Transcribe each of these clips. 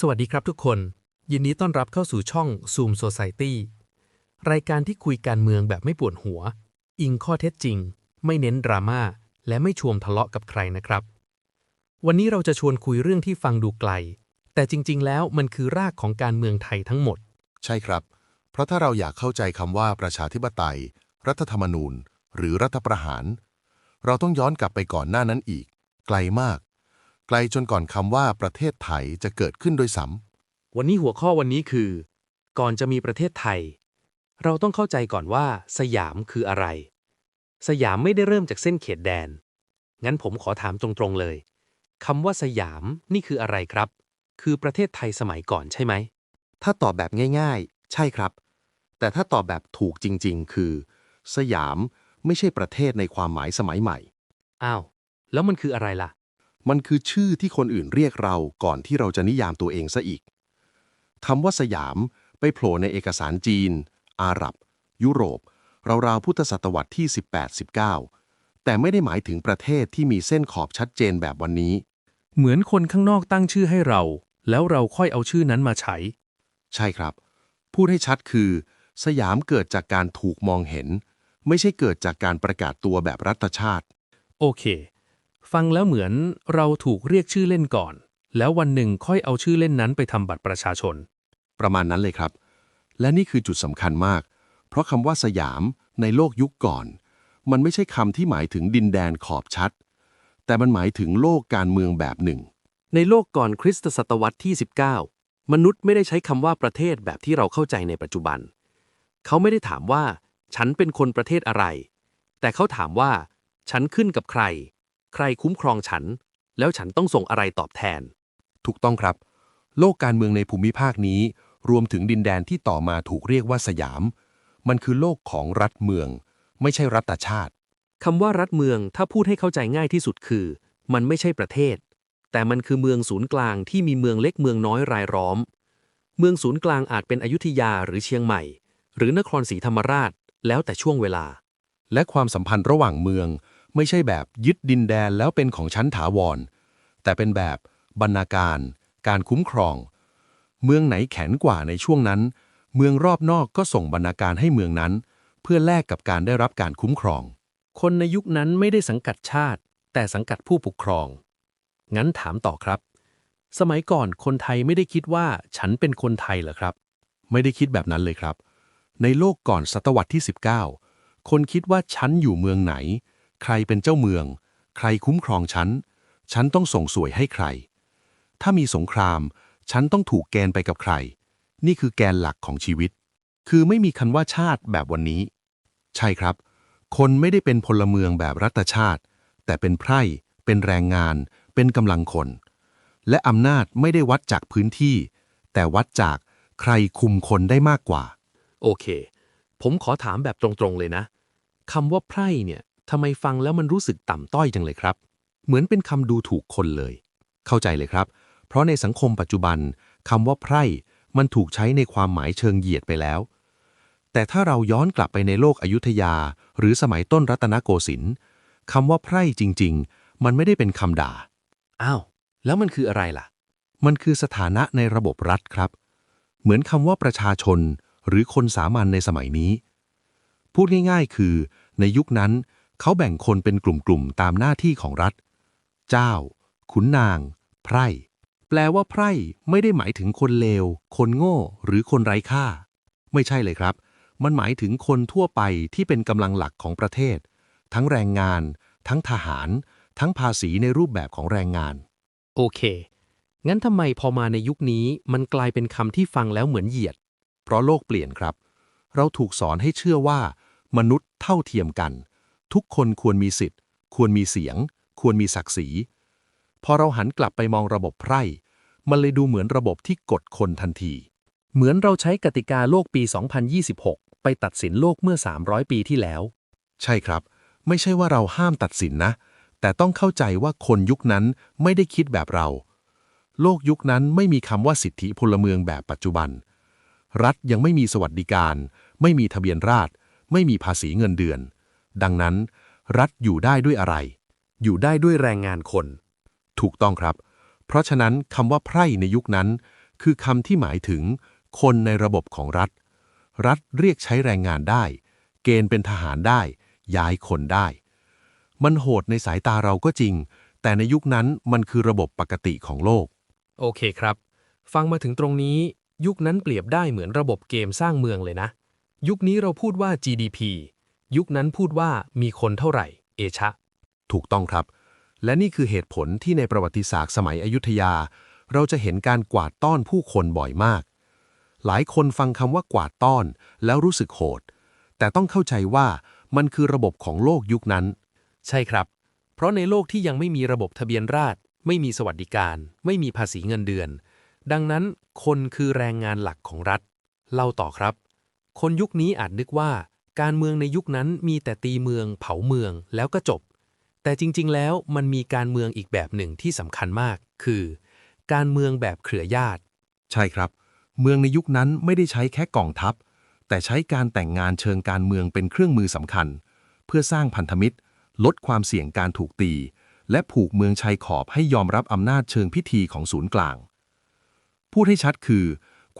สวัสดีครับทุกคน ยินดีต้อนรับเข้าสู่ช่อง Zoom Society รายการที่คุยการเมืองแบบไม่ปวดหัว อิงข้อเท็จจริง ไม่เน้นดราม่าและไม่ชวมทะเลาะกับใครนะครับ วันนี้เราจะชวนคุยเรื่องที่ฟังดูไกล แต่จริง ๆ แล้วมันคือรากของการเมืองไทยทั้งหมด ใช่ครับ เพราะถ้าเราอยากเข้าใจคำว่าประชาธิปไตย รัฐธรรมนูญ หรือรัฐประหาร เราต้องย้อนกลับไปก่อนหน้านั้นอีก ไกลมาก ไกลจนก่อนคำว่าประเทศไทยจะเกิดขึ้นโดยซ้วันนี้หัวข้อวันนี้คือ ก่อนจะมีประเทศไทย เราต้องเข้าใจก่อนว่า สยามคืออะไร สยามไม่ได้เริ่มจากเส้นเขตแดน งั้นผมขอถามตรงๆเลยคำว่าสยามนี่คืออะไรครับ คือประเทศไทยสมัยก่อนใช่ไหมถ้าตอบแบบง่ายๆ ใช่ครับ แต่ถ้าตอบแบบถูกจริง ๆ คือ สยามไม่ใช่ประเทศในความหมายสมัยใหม่ อ้าว แล้วมันคืออะไรล่ะ มันคือชื่อที่คนอื่นเรียกเราก่อนที่เราจะนิยามตัวเองซะอีกคำว่าสยามไปโผล่ในเอกสารจีน อาหรับ ยุโรป ราวๆพุทธศตวรรษที่ 18-19 แต่ไม่ได้หมายถึงประเทศที่มีเส้นขอบชัดเจนแบบวันนี้ เหมือนคนข้างนอกตั้งชื่อให้เรา แล้วเราค่อยเอาชื่อนั้นมาใช้ ใช่ครับ พูดให้ชัดคือ สยามเกิดจากการถูกมองเห็น ไม่ใช่เกิดจากการประกาศตัวแบบรัฐชาติ โอเค ฟังแล้วเหมือนเราถูกเรียกชื่อเล่นก่อน แล้ววันหนึ่งค่อยเอาชื่อเล่นนั้นไปทำบัตรประชาชน ประมาณนั้นเลยครับ และนี่คือจุดสำคัญมาก เพราะคำว่าสยามในโลกยุคก่อน มันไม่ใช่คำที่หมายถึงดินแดนขอบชัด แต่มันหมายถึงโลกการเมืองแบบหนึ่ง ในโลกก่อนคริสตศตวรรษที่ 19 มนุษย์ไม่ได้ใช้คำว่าประเทศแบบที่เราเข้าใจในปัจจุบัน เขาไม่ได้ถามว่า ฉันเป็นคนประเทศอะไร แต่เขาถามว่า ฉันขึ้นกับใคร ใครคุ้มครองฉัน แล้วฉันต้องส่งอะไรตอบแทนำถูกต้องครับ โลกการเมืองในภูมิภาคนี้ รวมถึงดินแดนที่ต่อมาถูกเรียกว่าสยาม มันคือโลกของรัฐเมือง ไม่ใช่รัฐชาติคำว่ารัฐเมืองถ้าพูดให้เข้าใจง่ายที่สุดคือ มันไม่ใช่ประเทศ แต่มันคือเมืองศูนย์กลางที่มีเมืองเล็กเมืองน้อยรายล้อม เมืองศูนย์กลางอาจเป็นอยุธยาหรือเชียงใหม่ หรือนครศรีธรรมราช แล้วแต่ช่วงเวลา และความสัมพันธ์ระหว่างเมือง ไม่ใช่แบบยึดดินแดนแล้วเป็นของชั้นถาวร แต่เป็นแบบบรรณาการ การคุ้มครอง เมืองไหนแข็งกว่าในช่วงนั้น เมืองรอบนอกก็ส่งบรรณาการให้เมืองนั้น เพื่อแลกกับการได้รับการคุ้มครอง คนในยุคนั้นไม่ได้สังกัดชาติ แต่สังกัดผู้ปกครอง งั้นถามต่อครับ สมัยก่อนคนไทยไม่ได้คิดว่าฉันเป็นคนไทยเหรอครับ ไม่ได้คิดแบบนั้นเลยครับ ในโลกก่อนศตวรรษที่ 19 คนคิดว่าฉันอยู่เมืองไหน ใครเป็นเจ้าเมือง ใครคุ้มครองฉัน ฉันต้องส่งสวยให้ใคร ถ้ามีสงคราม ฉันต้องถูกแกนไปกับใคร นี่คือแกนหลักของชีวิต คือไม่มีคันว่าชาติแบบวันนี้ ใช่ครับ คนไม่ได้เป็นพลเมืองแบบรัฐชาติ แต่เป็นไพร่ เป็นแรงงาน เป็นกำลังคน และอำนาจไม่ได้วัดจากพื้นที่ แต่วัดจากใครคุมคนได้มากกว่า โอเค ผมขอถามแบบตรงๆเลยนะคำว่าไพร่เนี่ย ทำไมฟังแล้วมันรู้สึกต่ำต้อยจังเลยครับ เหมือนเป็นคำดูถูกคนเลย เข้าใจเลยครับ เพราะในสังคมปัจจุบันคำว่าไพร่ มันถูกใช้ในความหมายเชิงเหยียดไปแล้ว แต่ถ้าเราย้อนกลับไปในโลกอยุธยา หรือสมัยต้นรัตนโกสินทร์คำว่าไพร่จริง ๆ มันไม่ได้เป็นคำด่า อ้าว แล้วมันคืออะไรล่ะ มันคือสถานะในระบบรัฐครับ เหมือนคำว่าประชาชน หรือคนสามัญในสมัยนี้ พูดง่าย ๆ คือ ในยุคนั้น เขาแบ่งคนเป็นกลุ่มๆตามหน้าที่ของรัฐ เจ้า ขุนนาง ไพร่ แปลว่าไพร่ไม่ได้หมายถึงคนเลว คนโง่ หรือคนไร้ค่า ไม่ใช่เลยครับ มันหมายถึงคนทั่วไปที่เป็นกำลังหลักของประเทศ ทั้งแรงงาน ทั้งทหาร ทั้งภาษีในรูปแบบของแรงงาน โอเค งั้นทำไมพอมาในยุคนี้มันกลายเป็นคำที่ฟังแล้วเหมือนเหยียด เพราะโลกเปลี่ยนครับ เราถูกสอนให้เชื่อว่า มนุษย์เท่าเทียมกัน ทุกคนควรมีสิทธิ์ ควรมีเสียง ควรมีศักดิ์ศรี พอเราหันกลับไปมองระบบไพร่ มันเลยดูเหมือนระบบที่กดคนทันที เหมือนเราใช้กติกาโลกปี 2026 ไปตัดสินโลกเมื่อ 300 ปีที่แล้ว ใช่ครับ ไม่ใช่ว่าเราห้ามตัดสินนะ แต่ต้องเข้าใจว่าคนยุคนั้นไม่ได้คิดแบบเรา โลกยุคนั้นไม่มีคำว่าสิทธิพลเมืองแบบปัจจุบัน รัฐยังไม่มีสวัสดิการ ไม่มีทะเบียนราษฎรไม่มีภาษีเงินเดือน ดังนั้น รัฐอยู่ได้ด้วยอะไร อยู่ได้ด้วยแรงงานคน ถูกต้องครับ เพราะฉะนั้นคำว่าไพร่ในยุคนั้น คือคำที่หมายถึง คนในระบบของรัฐ รัฐเรียกใช้แรงงานได้ เกณฑ์เป็นทหารได้ ย้ายคนได้ มันโหดในสายตาเราก็จริง แต่ในยุคนั้นมันคือระบบปกติของโลก โอเคครับ ฟังมาถึงตรงนี้ ยุคนั้นเปรียบได้เหมือนระบบเกมสร้างเมืองเลยนะ ยุคนี้เราพูดว่า GDP ยุคนั้นพูดว่ามีคนเท่าไหร่ เอชะ ถูกต้องครับ และนี่คือเหตุผลที่ในประวัติศาสตร์สมัยอยุธยา เราจะเห็นการกวาดต้อนผู้คนบ่อยมาก หลายคนฟังคำว่ากวาดต้อนแล้วรู้สึกโหด แต่ต้องเข้าใจว่ามันคือระบบของโลกยุคนั้น ใช่ครับ เพราะในโลกที่ยังไม่มีระบบทะเบียนราษฎร์ไม่มีสวัสดิการ ไม่มีภาษีเงินเดือน ดังนั้นคนคือแรงงานหลักของรัฐ เล่าต่อครับ คนยุคนี้อาจนึกว่า การเมืองในยุคนั้นมีแต่ตีเมืองเผาเมืองแล้วก็จบ แต่จริงๆ แล้วมันมีการเมืองอีกแบบหนึ่งที่สำคัญมาก คือ การเมืองแบบเครือญาติ ใช่ครับ เมืองในยุคนั้นไม่ได้ใช้แค่กองทัพ แต่ใช้การแต่งงานเชิงการเมืองเป็นเครื่องมือสำคัญ เพื่อสร้างพันธมิตร ลดความเสี่ยงการถูกตี และผูกเมืองชายขอบให้ยอมรับอำนาจเชิงพิธีของศูนย์กลาง พูดให้ชัดคือ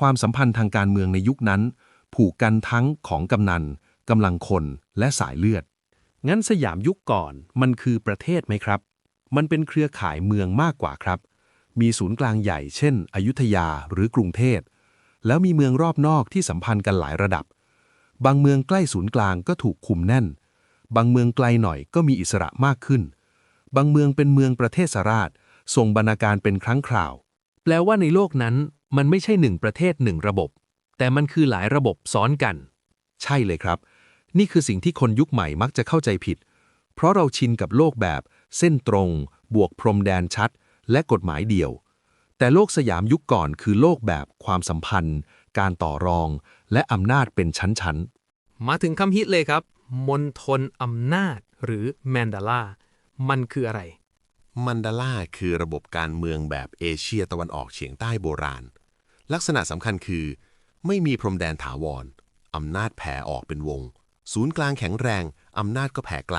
ความสัมพันธ์ทางการเมืองในยุคนั้น ผูกกันทั้งของกำนัน กำลังคนและสายเลือด งั้นสยามยุคก่อนมันคือประเทศไหมครับ มันเป็นเครือข่ายเมืองมากกว่าครับ มีศูนย์กลางใหญ่เช่น อยุธยาหรือกรุงเทพแล้วมีเมืองรอบนอกที่สัมพันธ์กันหลายระดับ บางเมืองใกล้ศูนย์กลางก็ถูกคุมแน่น บางเมืองไกลหน่อยก็มีอิสระมากขึ้น บางเมืองเป็นเมืองประเทศสราชส่งบรรณาการเป็นครั้งคราว แปลว่าในโลกนั้นมันไม่ใช่หนึ่งประเทศหนึ่งระบบ แต่มันคือหลายระบบซ้อนกัน ใช่เลยครับ นี่คือสิ่งที่คนยุคใหม่มักจะเข้าใจผิด เพราะเราชินกับโลกแบบ เส้นตรง บวกพรมแดนชัด และกฎหมายเดียว แต่โลกสยามยุคก่อนคือโลกแบบความสัมพันธ์ การต่อรอง และอำนาจเป็นชั้นมาถึงคำฮิตเลยครับมณฑลอำนาจหรือแมนดาลามันคืออะไร มันดาล่าคือระบบการเมืองแบบเอเชียตะวันออกเฉียงใต้โบราณ ลักษณะสำคัญคือ ไม่มีพรมแดนถาวรอำนาจแผ่ออกเป็นวง ศูนย์กลางแข็งแรง อำนาจก็แผ่ไกล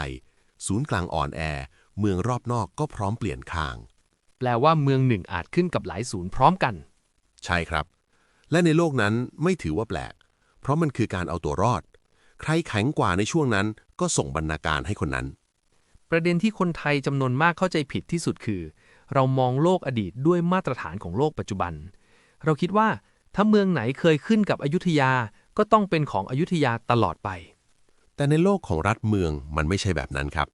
ศูนย์กลางอ่อนแอ เมืองรอบนอกก็พร้อมเปลี่ยนข้าง แปลว่าเมืองหนึ่งอาจขึ้นกับหลายศูนย์พร้อมกัน ใช่ครับ และในโลกนั้นไม่ถือว่าแปลก เพราะมันคือการเอาตัวรอด ใครแข็งกว่าในช่วงนั้นก็ส่งบรรณาการให้คนนั้น ประเด็นที่คนไทยจำนวนมากเข้าใจผิดที่สุดคือ เรามองโลกอดีตด้วยมาตรฐานของโลกปัจจุบัน เราคิดว่าถ้าเมืองไหนเคยขึ้นกับอยุธยาก็ต้องเป็นของอยุธยาตลอดไป แต่ในโลกของรัฐเมืองมันไม่ใช่แบบนั้นครับ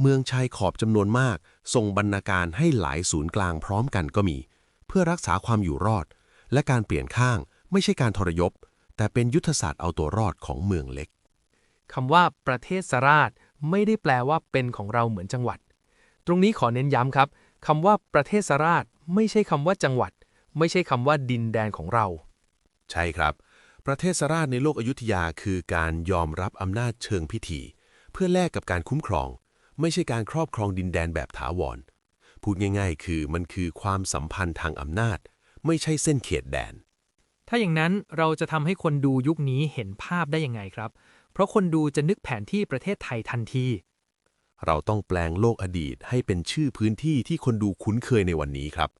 เมืองชายขอบจำนวนมากส่งบรรณาการให้หลายศูนย์กลางพร้อมกันก็มี เพื่อรักษาความอยู่รอด และการเปลี่ยนข้างไม่ใช่การทรยศแต่เป็นยุทธศาสตร์เอาตัวรอดของเมืองเล็กคำว่าประเทศสราชไม่ได้แปลว่าเป็นของเราเหมือนจังหวัด ตรงนี้ขอเน้นย้ำครับคำว่าประเทศสราชไม่ใช่คำว่าจังหวัด ไม่ใช่คำว่าดินแดนของเรา ใช่ครับ ประเทศสราชในโลกอยุธยาคือการยอมรับอำนาจเชิงพิธี เพื่อแลกกับการคุ้มครอง ไม่ใช่การครอบครองดินแดนแบบถาวร พูดง่าย ๆ คือมันคือความสัมพันธ์ทางอำนาจ ไม่ใช่เส้นเขตแดน ถ้าอย่างนั้นเราจะทำให้คนดูยุคนี้เห็นภาพได้ยังไงครับ เพราะคนดูจะนึกแผนที่ประเทศไทยทันที เราต้องแปลงโลกอดีตให้เป็นชื่อพื้นที่ที่คนดูคุ้นเคยในวันนี้ครับ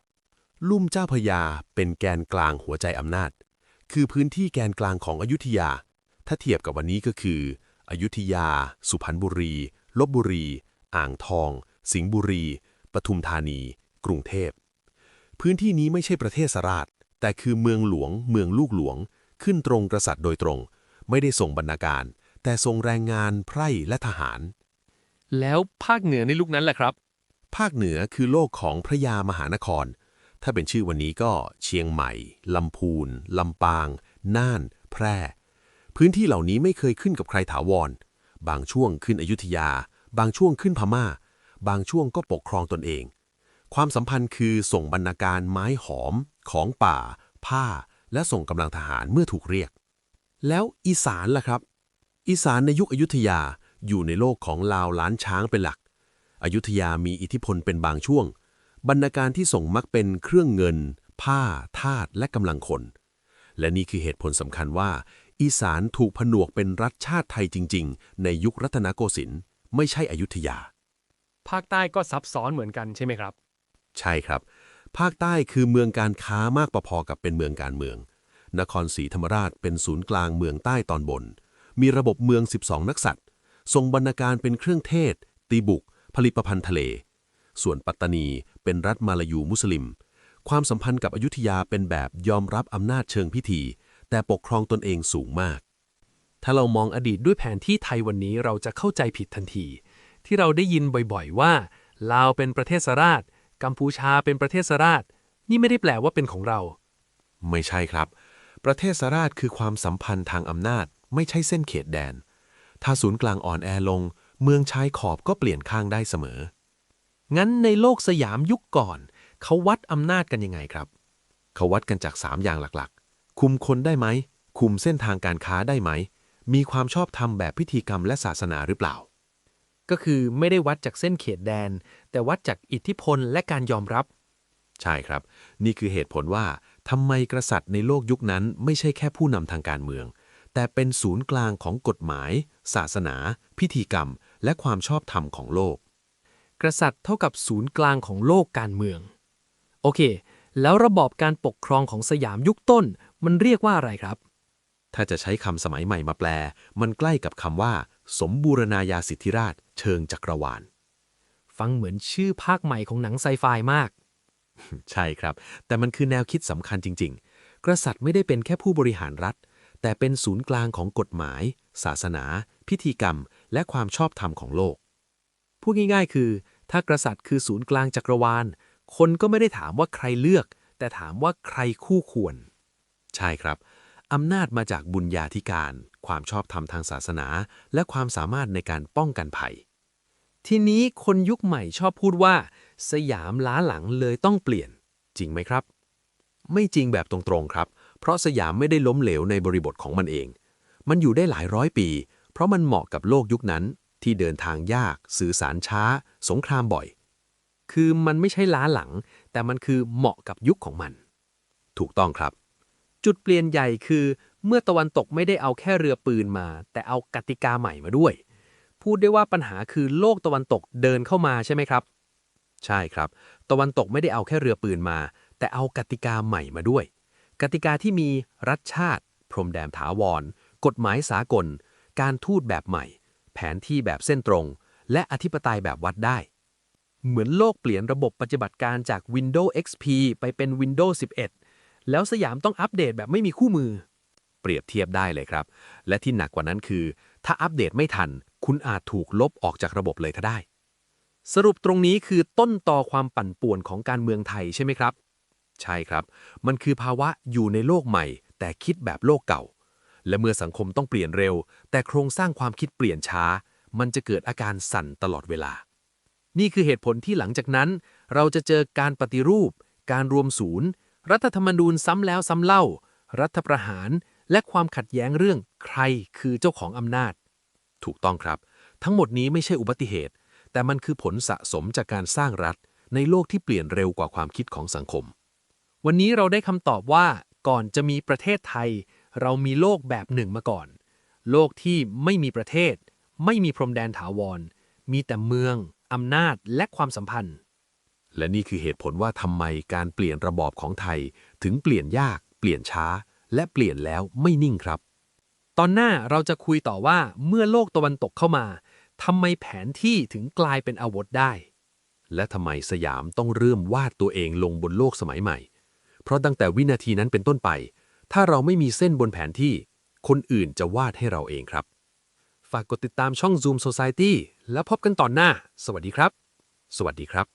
ลุ่มเจ้าพระยาเป็นแกนกลางหัวใจอำนาจ คือพื้นที่แกนกลางของอยุธยา ถ้าเทียบกับวันนี้ก็คือ อยุธยา สุพรรณบุรี ลบบุรี อ่างทอง สิงห์บุรี ปทุมธานี กรุงเทพ พื้นที่นี้ไม่ใช่ประเทศสราช แต่คือเมืองหลวง เมืองลูกหลวง ขึ้นตรงกษัตริย์โดยตรง ไม่ได้ส่งบรรณาการ แต่ส่งแรงงาน ไพร่และทหาร แล้วภาคเหนือในลูกนั้นแหละครับ ภาคเหนือคือโลกของพระยามหานคร ถ้าเป็นชื่อวันนี้ก็เชียงใหม่ ลำพูน ลำปาง น่าน แพร่ พื้นที่เหล่านี้ไม่เคยขึ้นกับใครถาวร บางช่วงขึ้นอยุธยา บางช่วงขึ้นพม่า บางช่วงก็ปกครองตนเอง ความสัมพันธ์คือส่งบรรณาการไม้หอม ของป่า ผ้า และส่งกำลังทหารเมื่อถูกเรียก แล้วอีสานล่ะครับ อีสานในยุคอยุธยาอยู่ในโลกของลาวล้านช้างเป็นหลัก อยุธยามีอิทธิพลเป็นบางช่วง บรรณาการที่ส่งมักเป็นเครื่องเงิน ผ้าทาสและกำลังคน และนี่คือเหตุผลสำคัญว่า อีสานถูกผนวกเป็นรัฐชาติไทยจริง ๆ ในยุครัตนโกสินทร์ไม่ใช่อยุธยา ภาคใต้ก็ซับซ้อนเหมือนกันใช่ไหมครับ ใช่ครับ ภาคใต้คือเมืองการค้ามากพอๆกับเป็นเมืองการเมือง นครศรีธรรมราชเป็นศูนย์กลางเมืองใต้ตอนบน มีระบบเมือง 12 นักษัตริย์ทรงบรรณาการเป็นเครื่องเทศ ตีบุก ผลิตภัณฑ์ทะเล ส่วนปัตตานีเป็นรัฐมาลายูมุสลิม ความสัมพันธ์กับอยุธยาเป็นแบบยอมรับอำนาจเชิงพิธี แต่ปกครองตนเองสูงมาก ถ้าเรามองอดีตด้วยแผนที่ไทยวันนี้เราจะเข้าใจผิดทันที ที่เราได้ยินบ่อยๆว่าลาวเป็นประเทศสราช กัมพูชาเป็นประเทศสราช นี่ไม่ได้แปลว่าเป็นของเรา ไม่ใช่ครับ ประเทศสราชคือความสัมพันธ์ทางอำนาจ ไม่ใช่เส้นเขตแดน ถ้าศูนย์กลางอ่อนแอลง เมืองชายขอบก็เปลี่ยนข้างได้เสมอ งั้นในโลกสยามยุคก่อน เขาวัดอำนาจกันยังไงครับ เขาวัดกันจาก 3 อย่างหลักๆ คุมคนได้ไหม คุมเส้นทางการค้าได้ไหม มีความชอบธรรมแบบพิธีกรรมและศาสนาหรือเปล่า ก็คือไม่ได้วัดจากเส้นเขตแดน แต่วัดจากอิทธิพลและการยอมรับ ใช่ครับ นี่คือเหตุผลว่าทำไมกษัตริย์ในโลกยุคนั้นไม่ใช่แค่ผู้นำทางการเมือง แต่เป็นศูนย์กลางของกฎหมาย ศาสนา พิธีกรรม และความชอบธรรมของโลก กษัตริย์เท่ากับศูนย์กลางของโลกการเมือง โอเค แล้วระบอบการปกครองของสยามยุคต้น มันเรียกว่าอะไรครับ ถ้าจะใช้คำสมัยใหม่มาแปล มันใกล้กับคำว่า สมบูรณาญาสิทธิราช เชิงจักรวาล ฟังเหมือนชื่อภาคใหม่ของหนังไซไฟมาก ใช่ครับ แต่มันคือแนวคิดสำคัญจริง ๆ กษัตริย์ไม่ได้เป็นแค่ผู้บริหารรัฐ แต่เป็นศูนย์กลางของกฎหมาย ศาสนา พิธีกรรม และความชอบธรรมของโลก พูดง่ายๆ คือ ถ้ากษัตริย์คือศูนย์กลางจักรวาล คนก็ไม่ได้ถามว่าใครเลือก แต่ถามว่าใครคู่ควร ใช่ครับ อำนาจมาจากบุญญาธิการ ความชอบธรรมทางศาสนา และความสามารถในการป้องกันภัย ทีนี้คนยุคใหม่ชอบพูดว่า สยามล้าหลังเลยต้องเปลี่ยน จริงไหมครับ ไม่จริงแบบตรงๆครับ เพราะสยามไม่ได้ล้มเหลวในบริบทของมันเอง มันอยู่ได้หลายร้อยปี เพราะมันเหมาะกับโลกยุคนั้น ที่เดินทางยาก สื่อสารช้า สงครามบ่อย คือมันไม่ใช่ล้าหลัง แต่มันคือเหมาะกับยุคของมัน ถูกต้องครับ จุดเปลี่ยนใหญ่คือเมื่อตะวันตกไม่ได้เอาแค่เรือปืนมา แต่เอากติกาใหม่มาด้วย พูดได้ว่าปัญหาคือโลกตะวันตกเดินเข้ามาใช่ไหมครับ ใช่ครับ ตะวันตกไม่ได้เอาแค่เรือปืนมา แต่เอากติกาใหม่มาด้วย กติกาที่มีรัฐชาติ พรมแดนถาวร กฎหมายสากล การทูตแบบใหม่ แผนที่แบบเส้นตรง และอธิปไตยแบบวัดได้ เหมือนโลกเปลี่ยนระบบปฏิบัติการจาก Windows XP ไปเป็น Windows 11 แล้วสยามต้องอัปเดตแบบไม่มีคู่มือ เปรียบเทียบได้เลยครับ และที่หนักกว่านั้นคือ ถ้าอัปเดตไม่ทัน คุณอาจถูกลบออกจากระบบเลยก็ได้ สรุปตรงนี้คือต้นต่อความปั่นป่วนของการเมืองไทยใช่ไหมครับ ใช่ครับ มันคือภาวะอยู่ในโลกใหม่ แต่คิดแบบโลกเก่า และเมื่อสังคมต้องเปลี่ยนเร็ว แต่โครงสร้างความคิดเปลี่ยนช้า มันจะเกิดอาการสั่นตลอดเวลา นี่คือเหตุผลที่หลังจากนั้น เราจะเจอการปฏิรูป การรวมศูนย์ รัฐธรรมนูญซ้ำแล้วซ้ำเล่า รัฐประหาร และความขัดแย้งเรื่องใครคือเจ้าของอำนาจ ถูกต้องครับ ทั้งหมดนี้ไม่ใช่อุบัติเหตุ แต่มันคือผลสะสมจากการสร้างรัฐ ในโลกที่เปลี่ยนเร็วกว่าความคิดของสังคม วันนี้เราได้คำตอบว่าก่อนจะมีประเทศไทย เรามีโลกแบบหนึ่งมาก่อน โลกที่ไม่มีประเทศ ไม่มีพรมแดนถาวร มีแต่เมือง อำนาจและความสัมพันธ์ และนี่คือเหตุผลว่าทำไมการเปลี่ยนระบอบของไทย ถึงเปลี่ยนยาก เปลี่ยนช้า และเปลี่ยนแล้วไม่นิ่งครับ ตอนหน้าเราจะคุยต่อว่าเมื่อโลกตะวันตกเข้ามาทำไมแผนที่ถึงกลายเป็นอาวุธได้ และทำไมสยามต้องเริ่มวาดตัวเองลงบนโลกสมัยใหม่ เพราะตั้งแต่วินาทีนั้นเป็นต้นไป ถ้าเราไม่มีเส้นบนแผนที่ คนอื่นจะวาดให้เราเองครับ ฝากกดติดตามช่อง Zoom Society แล้วพบกันตอนหน้า สวัสดีครับ สวัสดีครับ